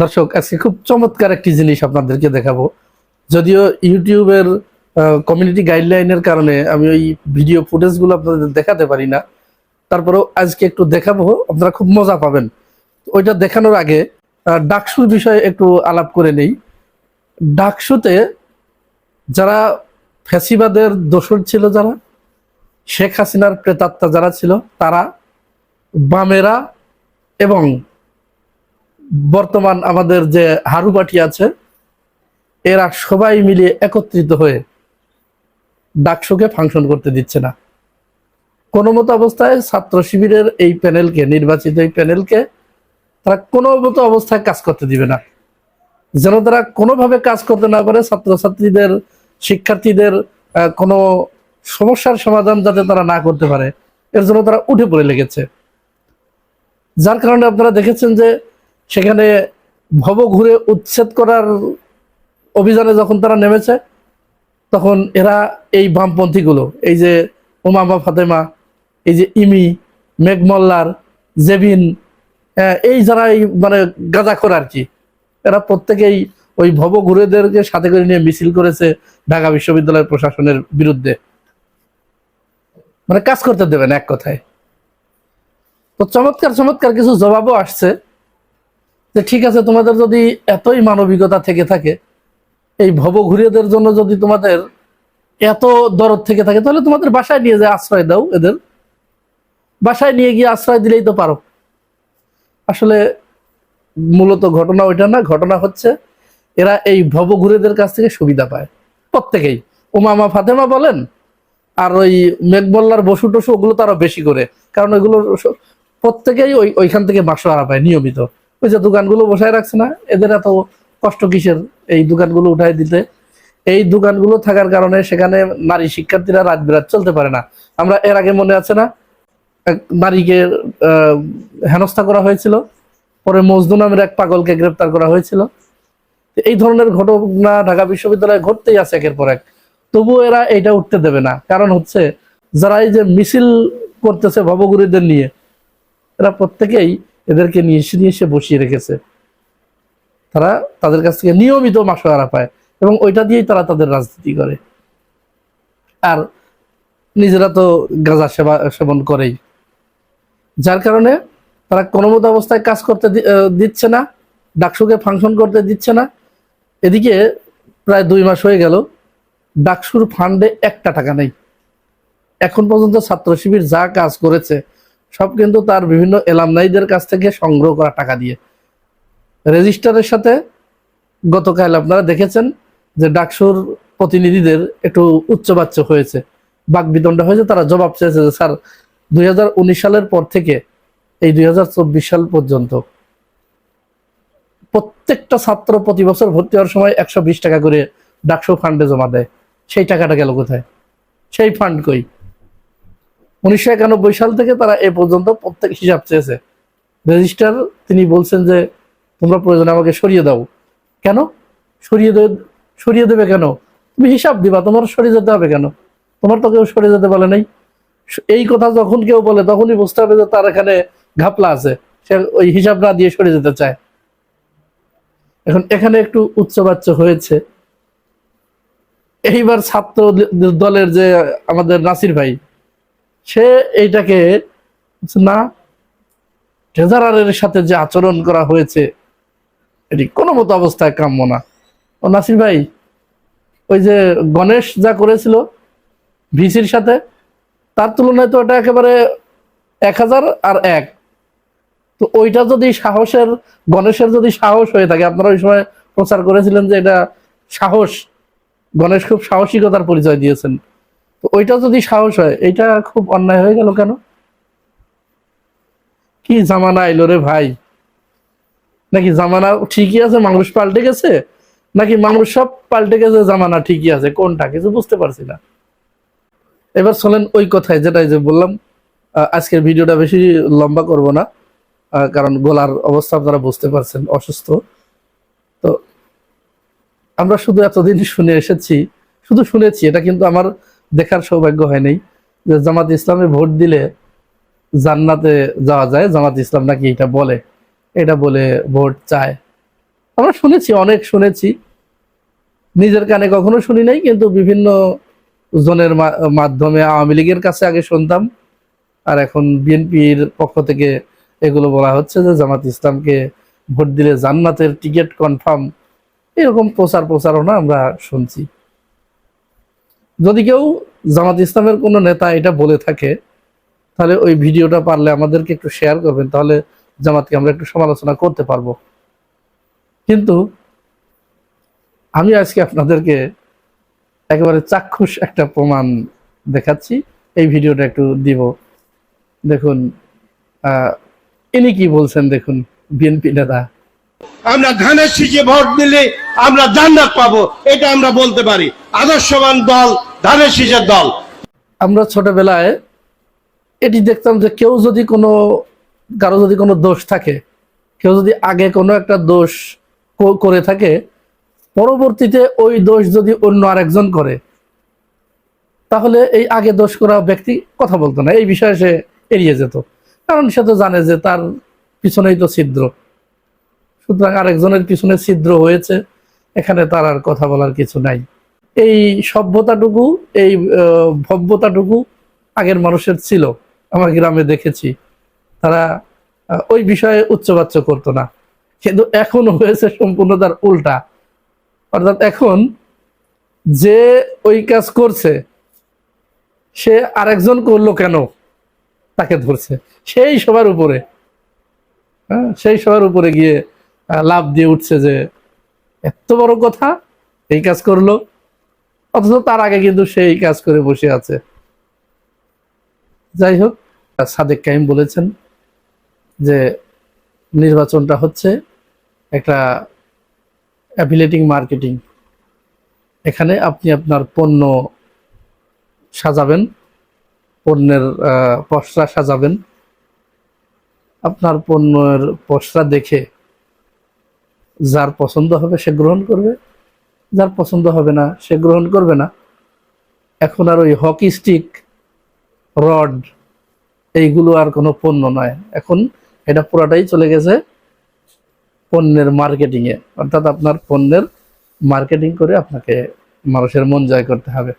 দর্শক, আজকে খুব চমৎকার একটি জিনিস আপনাদেরকে দেখাবো। যদিও ইউটিউবের কমিউনিটি গাইডলাইনের কারণে আমি ওই ভিডিও ফুটেজগুলো আপনাদের দেখাতে পারি না। তারপরেও আজকে একটু দেখাবো, আপনারা খুব মজা পাবেন। ওইটা দেখানোর আগে ডাকসুর বিষয়ে একটু আলাপ করে নেই। ডাকসুতে যারা ফ্যাসিবাদের দোসর ছিল যারা, শেখ হাসিনার প্রেতাত্মা যারা ছিল, তারা বামেরা এবং বর্তমান আমাদের যে হারুবাটি আছে, এরা সবাই মিলিয়ে একত্রিত হয়ে ডাকসুকে ফাংশন করতে দিচ্ছে না। কোনো মতো অবস্থায় ছাত্র শিবিরের এই প্যানেলকে, নির্বাচিত এই প্যানেলকে তারা কোনো মতো অবস্থায় কাজ করতে দিবে না। যেন তারা কোনোভাবে কাজ করতে না পারে, ছাত্রছাত্রীদের, শিক্ষার্থীদের কোনো সমস্যার সমাধান যাতে তারা না করতে পারে, এর জন্য তারা উঠে পড়ে লেগেছে। যার কারণে আপনারা দেখেছেন যে সেখানে ভব ঘুরে উচ্ছেদ করার অভিযানে যখন তারা নেমেছে তখন এরা এই বামপন্থীগুলো এই যে ওমামা ফাতেমা এই যে ইমি মেঘমল্লার জেবিন আহ, এই যারা এই মানে গাঁজাখোর আর কি এরা প্রত্যেকেই ওই ভব ঘুরেদেরকে সাথে করে নিয়ে মিছিল করেছে ঢাকা বিশ্ববিদ্যালয় প্রশাসনের বিরুদ্ধে। মানে কাজ করতে দেবেন এক কথায়। তো চমৎকার চমৎকার কিছু জবাবও আসছে। যে ঠিক আছে, তোমাদের যদি এতই মানবিকতা থেকে থাকে, এই ভবঘুরিয়াদের জন্য যদি তোমাদের এত দরদ থেকে থাকে, তাহলে তোমাদের বাসায় নিয়ে যায় আশ্রয় দাও এদের। বাসায় নিয়ে গিয়ে আশ্রয় দিলেই তো পারো। আসলে মূলত ঘটনা ওইটা না, ঘটনা হচ্ছে এরা এই ভবঘুরেদের কাছ থেকে সুবিধা পায়। প্রত্যেকেই। ওমামা ফাতেমা বলেন, আর ওই মেঘবল্লার বসু টসু ওগুলো তো আরও বেশি করে, কারণ ওইগুলো প্রত্যেকেই ওই ওইখান থেকে মাসোয়ারা পায় নিয়মিত। ওই যে দোকানগুলো বসায় রাখছে না, এদের এত কষ্ট কিসের এই দোকানগুলো উঠাই দিতে? এই দোকানগুলো থাকার কারণে সেখানে নারী শিক্ষার্থীরা রাত বিরাত চলতে পারে না। আমরা এর আগে মনে আছে না নারীকে হেনস্থা করা হয়েছিল, পরে মজদু নামের এক পাগলকে গ্রেপ্তার করা হয়েছিল। এই ধরনের ঘটনা ঢাকা বিশ্ববিদ্যালয়ে ঘটতেই আছে একের পর এক। তবুও এরা এটা উঠতে দেবে না। কারণ হচ্ছে যারা এই যে মিছিল করতেছে ভবগুরুদের নিয়ে, এরা প্রত্যেকেই এদেরকে নিয়ে এসে নিয়ে এসে বসিয়ে রেখেছে। তারা তাদের কাছ থেকে নিয়মিত মাসোয়ারা পায় এবং ওইটা দিয়েই তারা তাদের রাজনীতি করে। আর নিজেরা তো গাঁজা সেবা, সেবন করেই। যার কারণে তারা কোনো মতো অবস্থায় কাজ করতে দিচ্ছে না, ডাকসুকে ফাংশন করতে দিচ্ছে না। এদিকে প্রায় দুই মাস হয়ে গেল, ডাকসুর ফান্ডে একটা টাকা নেই। এখন পর্যন্ত ছাত্র শিবির যা কাজ করেছে সব কিন্তু তার বিভিন্ন এলামনাইদের কাছ থেকে সংগ্রহ করা টাকা দিয়ে। রেজিস্টারের সাথে গতকাল আপনারা দেখেছেন যে ডাকসুর প্রতিনিধিদের একটু উচ্চবাচ্য হয়েছে। বাকবিতণ্ডা হয়েছে, তারা জবাব চেয়েছে যে, স্যার, দুই হাজার উনিশ সালের পর থেকে এই দুই হাজার চব্বিশ সাল পর্যন্ত প্রত্যেকটা ছাত্র প্রতি বছর ভর্তি হওয়ার সময় একশো বিশ টাকা করে ডাকসু ফান্ডে জমা দেয়। সেই টাকাটা গেল কোথায়? সেই ফান্ড কই? উনিশশো একানব্বই সাল থেকে তারা এ পর্যন্ত প্রত্যেক হিসাব চেয়েছে। রেজিস্টার তিনি বলছেন যে, তোমরা প্রয়োজনে আমাকে সরিয়ে দাও। কেন? সরিয়ে দেবে সরিয়ে দেবে কেন? তুমি হিসাব দিবা, তোমার সরিয়ে যেতে হবে কেন? তোমার তো কেউ সরিয়ে যেতে বলে নাই। এই কথা যখন কেউ বলে, তখনই বুঝতে হবে যে তার এখানে ঘাপলা আছে। সে ওই হিসাব না দিয়ে সরে যেতে চায়। এখন এখানে একটু উচ্চবাচ্য হয়েছে। এইবার ছাত্র দলের যে আমাদের নাসির ভাই সে এইটাকে না ট্রেজারারের সাথে যে আচরণ করা হয়েছে, এটি কোনো মতো অবস্থায় কাম্য না। ও নাসির ভাই, ওই যে গণেশ যা করেছিল ভিসির সাথে, তার তুলনায় তো ওটা একেবারে এক হাজার আর এক। তো ওইটা যদি সাহসের, গণেশের যদি সাহস হয়ে থাকে, আপনারা ওই সময় প্রচার করেছিলেন যে এটা সাহস, গণেশ খুব সাহসিকতার পরিচয় দিয়েছেন। ওইটা যদি সাহস হয়, এটা খুব অন্যায় হয়ে গেল কেন? কি জামানা এলো রে ভাই? নাকি জামানা ঠিকই আছে, মানুষ পাল্টে গেছে? নাকি মানুষ সব পাল্টে গেছে, জামানা ঠিকই আছে, কোনটা? কিছু বুঝতে পারছি না। এবার চলেন ওই কথায়, যেটাই যে বললাম আজকের ভিডিওটা বেশি লম্বা করব না কারণ গলার অবস্থা আপনারা বুঝতে পারছেন, অসুস্থ। তো আমরা শুধু এতদিন শুনে এসেছি, শুধু শুনেছি, এটা কিন্তু আমার দেখার সৌভাগ্য হয়নি যে জামাত ইসলামে ভোট দিলে জান্নাতে যাওয়া যায়। জামাত ইসলাম নাকি এটা বলে এটা বলে ভোট চায়। আমরা শুনেছি, অনেক শুনেছি। নিজের কানে কখনো শুনি নাই, কিন্তু বিভিন্ন জনের মাধ্যমে আওয়ামী লীগের কাছে আগে শুনতাম। আর এখন বিএনপির পক্ষ থেকে এগুলো বলা হচ্ছে যে জামাত ইসলামকে ভোট দিলে জান্নাতের টিকিট কনফার্ম। এরকম প্রচার প্রচারণা আমরা শুনছি। যদি কেউ জামাত ইসলামের কোনো নেতা এটা বলে থাকে, তাহলে ওই ভিডিওটা পারলে আমাদেরকে একটু শেয়ার করবেন, তাহলে জামাতকে আমরা একটু সমালোচনা করতে পারব। কিন্তু আমি আজকে আপনাদেরকে একেবারে চাক্ষুষ একটা প্রমাণ দেখাচ্ছি, এই ভিডিওটা একটু দিব। দেখুন ইনি কি বলছেন দেখুন বিএনপি নেতা। আমরা ধানের শীষে ভোট দিলে আমরা জান্নাত পাবো, এটা আমরা বলতে পারি। আদর্শবান দল ধানের দল। আমরা ছোটবেলায় এটি দেখতাম যে কেউ যদি কোনো, কারও যদি কোনো দোষ থাকে, কেউ যদি আগে কোনো একটা দোষ করে থাকে, পরবর্তীতে ওই দোষ যদি অন্য আরেকজন করে, তাহলে এই আগে দোষ করা ব্যক্তি কথা বলতো না। এই বিষয়ে সে এড়িয়ে যেত। কারণ সে তো জানে যে তার পিছনেই তো ছিদ্র। সুতরাং আরেকজনের পিছনে ছিদ্র হয়েছে, এখানে তার আর কথা বলার কিছু নাই। এই সভ্যতাটুকু, এই ভব্যতাটুকু আগের মানুষের ছিল। আমার গ্রামে দেখেছি। তারা ওই বিষয়ে উচ্চবাচ্য করতো না। কিন্তু এখন হয়েছে সম্পূর্ণ তার উল্টা। অর্থাৎ এখন যে ওই কাজ করছে, সে আরেকজন করল কেন? তাকে ধরছে। সেই সবার উপরে হ্যাঁ সেই সবার উপরে গিয়ে লাভ দিয়ে উঠছে যে, এত বড় কথা? এই কাজ করল? অথচ তার আগে কিন্তু সেই কাজ করে বসে আছে। যাই হোক, সাদেক কাইম বলেছেন যে নির্বাচনটা হচ্ছে একটা অ্যাফিলেটিং মার্কেটিং এখানে আপনি আপনার পণ্য সাজাবেন, পণ্যের পসরা সাজাবেন। আপনার পণ্যের পসরা দেখে যার পছন্দ হবে সে গ্রহণ করবে। যার পছন্দ হবে না, সে গ্রহণ করবে না। এখন আর ওই হকি স্টিক, রড, এইগুলো আর কোনো পণ্য নয়। এখন এটা পুরাটাই চলে গেছে পণ্যের মার্কেটিংয়ে অর্থাৎ আপনার পণ্যের মার্কেটিং করে আপনাকে মানুষের মন জয় করতে হবে।